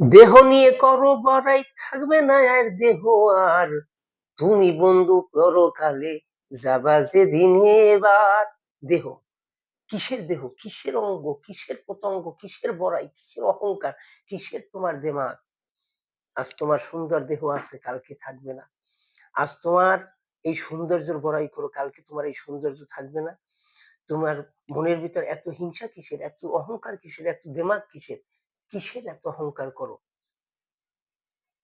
দেহ নিয়ে করো, বড়াই থাকবে না আর দেহ আর। তুমি বন্ধু পরকালে যাবা যেদিনে এবার। দেহ, কিসের দেহ? কিসের অঙ্গ? কিসের প্রত্যঙ্গ? কিসের বড়াই? কিসের অহংকার? কিসের তোমার দেমাগ আজ তোমার সুন্দর দেহ আছে, কালকে থাকবে না। আজ তোমার এই সৌন্দর্যের বড়াই করো, কালকে তোমার এই সৌন্দর্য থাকবে না। তোমার মনের ভিতর এত হিংসা কিসের? এত অহংকার কিসের? এত দেমাগ কিসের? কিসের এত অহংকার করো?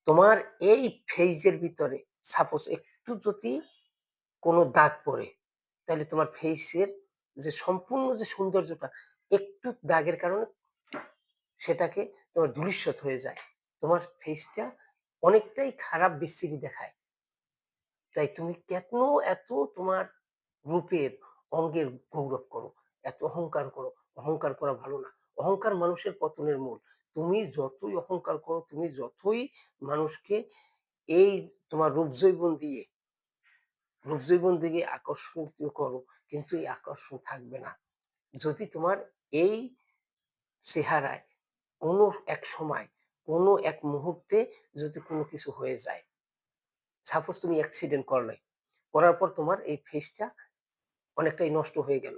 তোমার এই ফেইজের ভিতরে সাপোজ একটু যদি কোনো দাগ পড়ে, তাহলে তোমার ফেইসের যে সম্পূর্ণ যে সৌন্দর্যটা, একটু দাগের কারণে সেটাকে তোমার ধূলিসাৎ হয়ে যায়। তোমার ফেসটা অনেকটাই খারাপ বিশ্রী দেখায়। তাই তুমি কেন এত তোমার রূপের অঙ্গের গৌরব করো? এত অহংকার করো? অহংকার করা ভালো না। অহংকার মানুষের পতনের মূল। তুমি যতই অহংকার করো, তুমি যতই মানুষকে এই তোমার রূপ জৈবন দিয়ে রূপ জৈবন দিয়ে আকর্ষণ করো, কিন্তু এই আকর্ষণ থাকবে না। যদি তোমার এই চেহারায় কোনো এক সময়, কোনো এক মুহূর্তে যদি কোনো কিছু হয়ে যায় সাপোজ তুমি অ্যাক্সিডেন্ট করলে, করার পর তোমার এই ফেসটা অনেকটাই নষ্ট হয়ে গেল।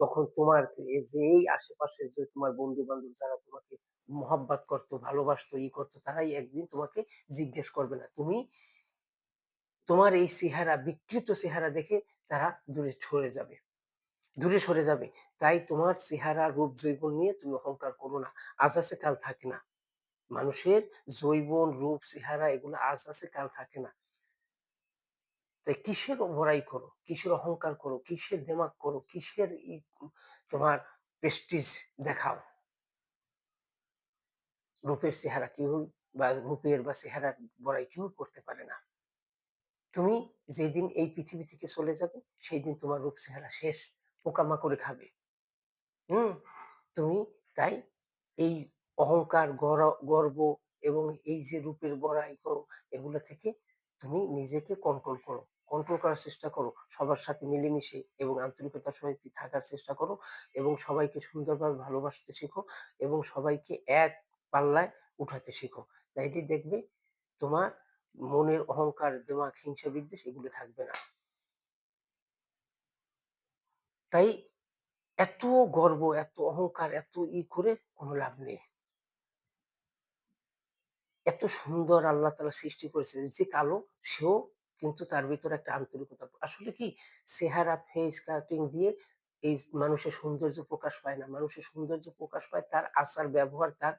তখন তোমার যে এই আশেপাশে যে তোমার বন্ধু বান্ধব যারা তোমাকে মহাব্বাত করতো, ভালোবাসতো, ই করতো, তারাই একদিন তোমাকে জিজ্ঞেস করবে না। তুমি তোমার এই চেহারা, বিকৃত চেহারা দেখে তারা দূরে সরে যাবে। দূরে সরে যাবে। তাই তোমার চেহারা, রূপ জৈবন নিয়ে তুমি অহংকার করো না। আজ আছে, কাল থাকে না। মানুষের জৈবন রূপ, চেহারা এগুলো আজ আছে, কাল থাকে না। তাই কিসের বড়াই করো? কিসের অহংকার করো? কিসের দেমাগ করো? কিসের তোমার পেস্টিজ দেখাও? রূপের চেহারা কেউ বা রূপের বা চেহারার বড়াই কেউ করতে পারে না। তুমি যেদিন এই পৃথিবী থেকে চলে যাবে সেই দিন তোমার রূপ চেহারা শেষ, পোকামাকড়ে খাবে। হুম? তুমি তাই এই অহংকার, গর- গর্ব এবং এই যে রূপের বড়াই করো, এগুলো থেকে তুমি নিজেকে কন্ট্রোল করো। কন্ট্রোল করার চেষ্টা করো, সবার সাথে মিলেমিশে এবং আন্তরিকতার সহিত থাকার চেষ্টা করো এবং সবাইকে সুন্দরভাবে ভালোবাসতে শেখো এবং সবাইকে এক পাল্লায় উঠাতে শেখো। তাইটি দেখবে তোমার মনের অহংকার, দেমাগ, হিংসা, বিদ্বেষ এগুলো থাকবে না। তাই এত গর্ব, এত অহংকার, এত ই করে কোনো লাভ নেই। এত সুন্দর আল্লাহ তালা সৃষ্টি করেছে, যে কালো সেও কিন্তু তার ভিতরে একটা আন্তরিকতা। আসলে কি? চেহারা ফেস কাটিং দিয়ে এই মানুষের সৌন্দর্য প্রকাশ পায় না। মানুষের সৌন্দর্য প্রকাশ পায় তার আচার ব্যবহার তার